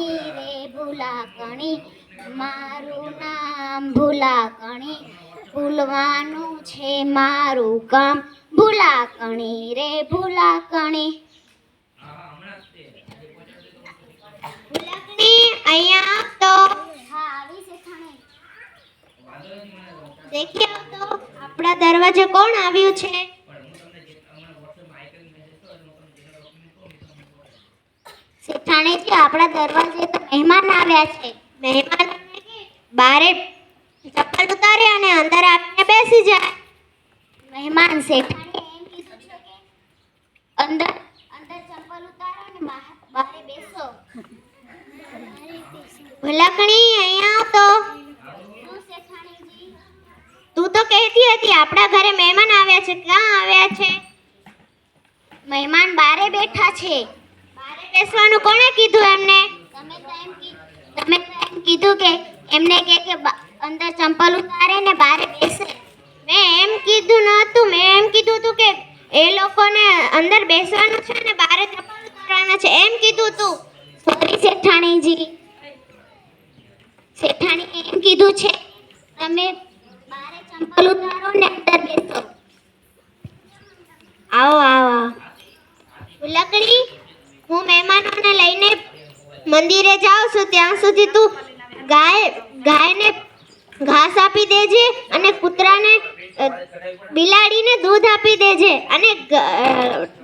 રે ભૂલાકણી મારું નામ ભૂલાકણી ભૂલવાનું છે મારું કામ. ભૂલાકણી રે ભૂલાકણી. ભૂલાકણી અહીંયા આવ તો. હા આવી છે થાણે. દેખી આવતો આપણા દરવાજે કોણ આવ્યું છે? શેઠાણીજી આપણા દરવાજે તો મહેમાન આવ્યા છે. મહેમાન બારે ચપ્પલ ઉતારે અને અંદર આવીને બેસી જાય. મહેમાન શેઠાણી એમ કીધું છે કે અંદર અંદર ચપ્પલ ઉતારો અને બારે બેસો. ભલાકણી અહીંયા તો તું તો કહેતી હતી આપણા ઘરે મહેમાન આવ્યા છે. ક્યાં આવ્યા છે? મહેમાન બારે બેઠા છે. બેસવાનું કોણે કીધું એમને? તમે તો એમ કીધું તમે એમ કીધું કે એમને કે કે અંદર ચંપલ ઉતારે ને બહાર બેસે. મેં એમ કીધું નહોતું. મેં એમ કીધું હતું કે એ લોકોને અંદર બેસવાનું છે ને બહાર ચંપલ ઉતારવાના છે. એમ કીધું તું. સોરી શેઠાણીજી. શેઠાણી એમ કીધું છે તમે બારે ચંપલ ઉતારો ને અંદર બેસો આવો આવો લકડી હું મહેમાનોને લઈને મંદિરે ત્યાં સુધી તું ગાય, ગાયને ઘાસ આપી દેજે અને કૂતરાને બિલાડીને દૂધ આપી દેજે અને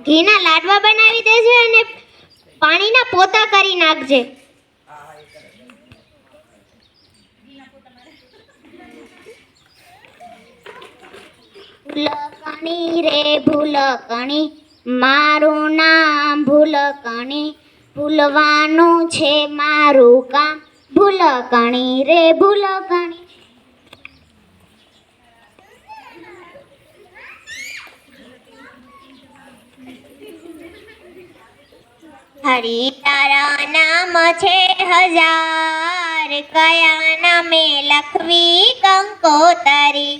ઘીના લાડવા બનાવી દેજે અને પાણીના પોતા કરી નાખજે. ભૂલકણી રે, ભૂલકણી, મારું નામ ભૂલકણી ભૂલવાનું છે મારું કામ. ભૂલકણી રે ભૂલકણી હરી તારા નામ છે હજાર કયા નામે લખવી કંકોતરી.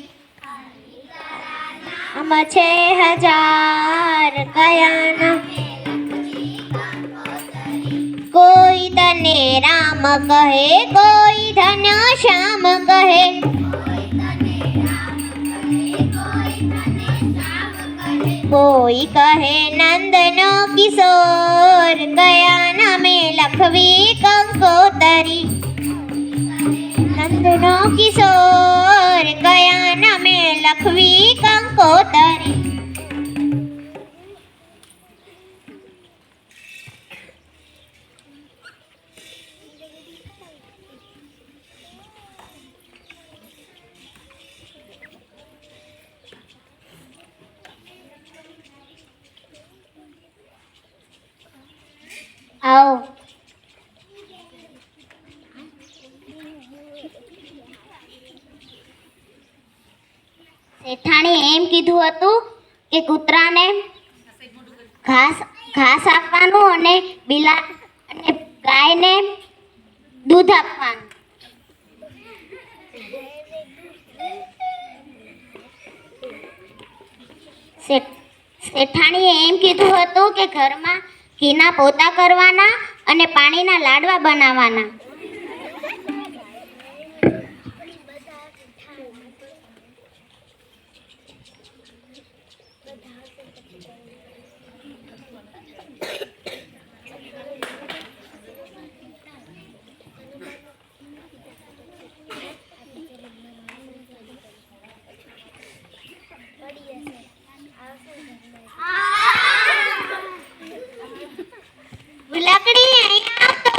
નામ છે હજાર કયા નામે તને રામ કહે, કોઈ ધન શ્યામ કહે. કોઈ કહે, નંદનો કિશોર કયા નામે લખવી કંકોતરી. નંદનો કિશોર કયા નામે લખવી કંકોતરી. આવો શેઠાણીએ એમ કીધું હતું કે કૂતરાને ઘાસ ઘાસ આપવાનું અને બિલા, અને ગાયને દૂધ આપવાનું. શેઠાણીએ એમ કીધું હતું કે ઘરમાં ઘીના પોતા કરવાના અને પાણીના લાડવા બનાવવાના ભૂલકડી અહીંયા આવ તો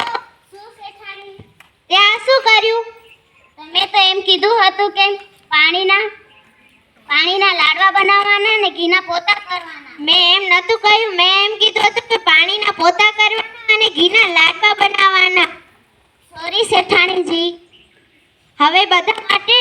શું શેઠાણી ત્યાં શું કર્યું તમે તો એમ કીધું હતું કે પાણીના પાણીના લાડવા બનાવવાના ને ઘીના પોતા કરવાના. મેં એમ નતું કહ્યું, મેં એમ કીધું હતું કે પાણીના પોતા કરવાના અને ઘીના લાડવા બનાવવાના. સોરી શેઠાણીજી. હવે બધા માટે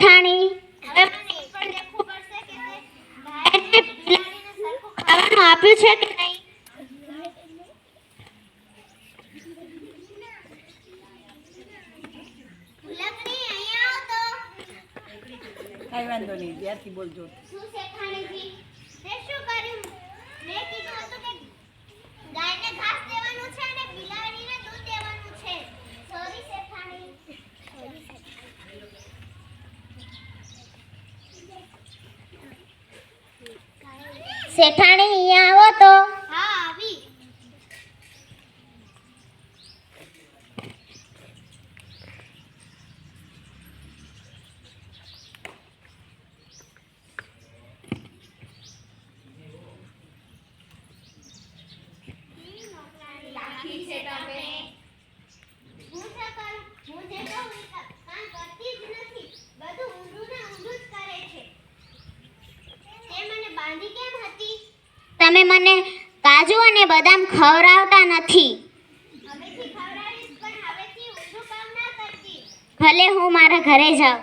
જેઠાણી ખાવાનું આપ્યું છે કે નહીં? વાંધો નહીં ત્યારથી બોલજો. શું શેખાણીજી શેઠાણી અહીંયા આવો તો. બદામ ખવડાવતા નથી. ભલે હું મારા ઘરે જાઉં.